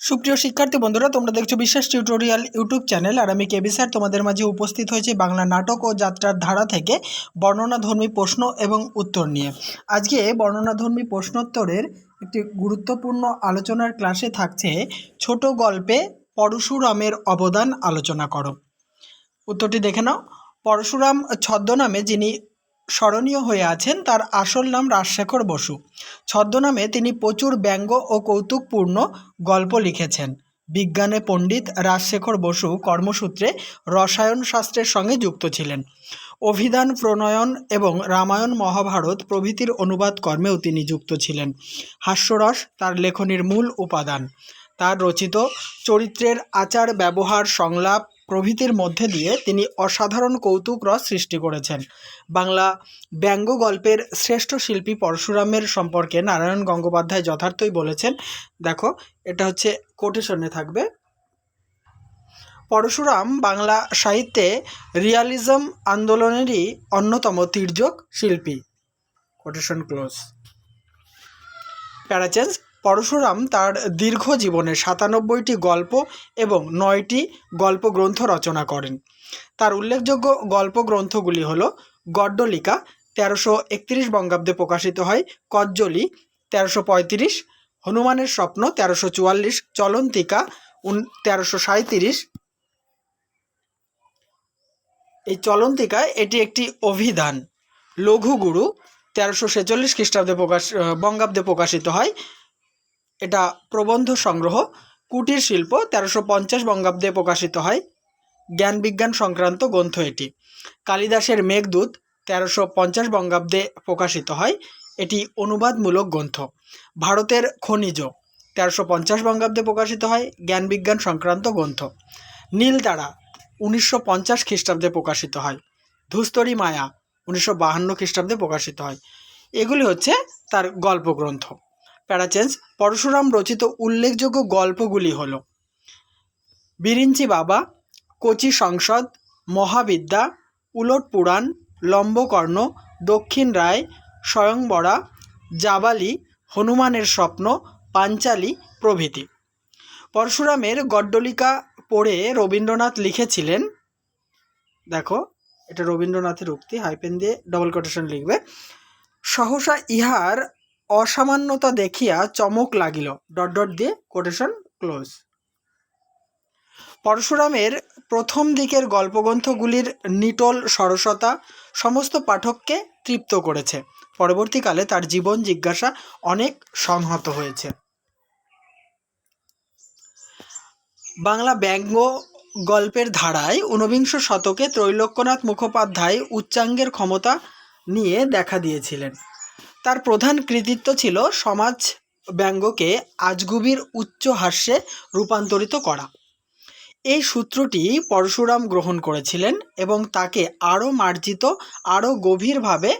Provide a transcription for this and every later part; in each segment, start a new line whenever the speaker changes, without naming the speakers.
সুপ্রিয় শিক্ষার্থী বন্ধুরা, তোমরা দেখছ বিশ্বাস টিউটোরিয়াল ইউটিউব চ্যানেল আর আমি কেবি স্যার তোমাদের মাঝে উপস্থিত হয়েছি বাংলা নাটক ও যাত্রার ধারা থেকে বর্ণনাধর্মী প্রশ্ন এবং উত্তর নিয়ে। আজকে বর্ণনাধর্মী প্রশ্নোত্তরের একটি গুরুত্বপূর্ণ আলোচনার ক্লাসে থাকছে ছোট গল্পে পরশুরামের অবদান আলোচনা করো। উত্তরটি দেখে নাও। পরশুরাম ছদ্মনামে যিনি স্মরণীয় হয়ে আছেন তার আসল নাম রাজশেখর বসু। ছদ্মনামে তিনি প্রচুর ব্যঙ্গ ও কৌতুকপূর্ণ গল্প লিখেছেন। বিজ্ঞানে পণ্ডিত রাজশেখর বসু কর্মসূত্রে রসায়ন শাস্ত্রের সঙ্গে যুক্ত ছিলেন। অভিধান, প্রণয়ন এবং রামায়ণ মহাভারত প্রভৃতির অনুবাদ কর্মেও তিনি যুক্ত ছিলেন। হাস্যরস তার লেখনীর মূল উপাদান। তার রচিত চরিত্রের আচার ব্যবহার সংলাপ প্রভৃতির মধ্যে দিয়ে তিনি অসাধারণ কৌতুক রস সৃষ্টি করেছেন। বাংলা ব্যঙ্গ গল্পের শ্রেষ্ঠ শিল্পী পরশুরামের সম্পর্কে নারায়ণ গঙ্গোপাধ্যায় যথার্থই বলেছেন, দেখো, এটা হচ্ছে কোটেশনে থাকবে। পরশুরাম বাংলা সাহিত্যে রিয়ালিজম আন্দোলনেরই অন্যতম তির্যক শিল্পী। Quotation close. প্যারাচেঞ্জ পরশুরাম তার দীর্ঘ জীবনে সাতানব্বইটি গল্প এবং নয়টি গল্প গ্রন্থ রচনা করেন। তার উল্লেখযোগ্য গল্প গ্রন্থগুলি হল গড্ডলিকা, তেরোশো একত্রিশ বঙ্গাব্দে প্রকাশিত হয় কজ্জলি, তেরোশো পঁয়ত্রিশ, হনুমানের স্বপ্ন, তেরোশো চুয়াল্লিশ, চলন্তিকা, উন, তেরোশো সাঁইত্রিশ। এই চলন্তিকা এটি একটি অভিধান। লঘুগুরু, তেরোশো ছেচল্লিশ খ্রিস্টাব্দে প্রকাশ বঙ্গাব্দে প্রকাশিত হয় এটা প্রবন্ধ সংগ্রহ, কুটির শিল্প তেরোশো পঞ্চাশ বঙ্গাব্দে প্রকাশিত হয়। জ্ঞান বিজ্ঞান সংক্রান্ত গ্রন্থ এটি। কালিদাসের মেঘদূত তেরোশো পঞ্চাশ বঙ্গাব্দে প্রকাশিত হয়। এটি অনুবাদমূলক গ্রন্থ। ভারতের খনিজ তেরোশো পঞ্চাশ বঙ্গাব্দে প্রকাশিত হয়। জ্ঞান বিজ্ঞান সংক্রান্ত গ্রন্থ। নীলতারা উনিশশো পঞ্চাশ খ্রিস্টাব্দে প্রকাশিত হয়। ধুস্তরী মায়া উনিশশো বাহান্ন খ্রিস্টাব্দে প্রকাশিত হয়। এগুলি হচ্ছে তার গল্পগ্রন্থ। প্যারাচেঞ্জ পরশুরাম রচিত উল্লেখযোগ্য গল্পগুলি হল, বিরিঞ্চি বাবা, কচি সংসদ, মহাবিদ্যা, উলট পুরাণ, লম্বকর্ণ, দক্ষিণ রায়, স্বয়ংবরা, জাবালি, হনুমানের স্বপ্ন, পাঞ্চালী প্রভৃতি। পরশুরামের গড্ডলিকা পড়ে রবীন্দ্রনাথ লিখেছিলেন, দেখো, এটা রবীন্দ্রনাথের উক্তি হাইপেন দিয়ে ডবল কোটেশন লিখবে, সহসা ইহার অসামান্যতা দেখিয়া চমক লাগিল। ডট ডট দিয়ে কোটেশন ক্লোজ পরশুরামের প্রথম দিকের গল্পগ্রন্থগুলির নিটল সরসতা সমস্ত পাঠককে তৃপ্ত করেছে। পরবর্তীকালে তার জীবন জিজ্ঞাসা অনেক সংহত হয়েছে। বাংলা ব্যঙ্গ গল্পের ধারায় ঊনবিংশ শতকে ত্রৈলোক্যনাথ মুখোপাধ্যায় উচ্চাঙ্গের ক্ষমতা নিয়ে দেখা দিয়েছিলেন। তার প্রধান কৃতিত্ব ছিল সমাজ ব্যঙ্গকে আজগুবির উচ্চ হাস্যে রূপান্তরিত করা। এই সূত্রটি পরশুরাম গ্রহণ করেছিলেন এবং তাকে আরও মার্জিত, আরও গভীরভাবে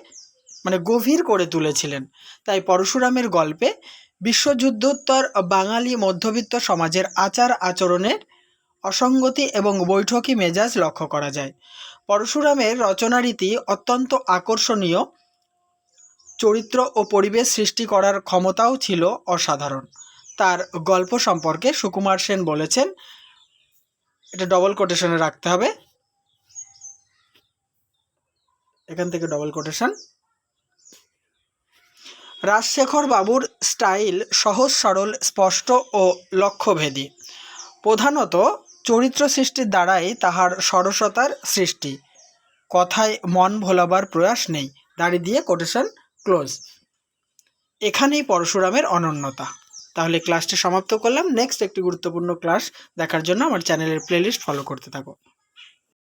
মানে গভীর করে তুলেছিলেন। তাই পরশুরামের গল্পে বিশ্বযুদ্ধোত্তর বাঙালি মধ্যবিত্ত সমাজের আচার আচরণের অসঙ্গতি এবং বৈঠকি মেজাজ লক্ষ্য করা যায়। পরশুরামের রচনারীতি অত্যন্ত আকর্ষণীয় চরিত্র ও পরিবেশ সৃষ্টি করার ক্ষমতাও ছিল অসাধারণ। তার গল্প সম্পর্কে সুকুমার সেন বলেছেন, এটা ডবল কোটেশনে রাখতে হবে। এখান থেকে ডবল কোটেশন রাজশেখর বাবুর স্টাইল সহজ, সরল, স্পষ্ট ও লক্ষ্যভেদী। প্রধানত চরিত্র সৃষ্টির দ্বারাই তাহার সরসতার সৃষ্টি। কথায় মন ভোলাবার প্রয়াস নেই। দাড়ি দিয়ে কোটেশন ক্লোজ। এখানেই পরশুরামের অনন্যতা। তাহলে ক্লাসটি সমাপ্ত করলাম। নেক্সট একটি গুরুত্বপূর্ণ ক্লাস দেখার জন্য আমার চ্যানেলের প্লেলিস্ট ফলো করতে থাকো।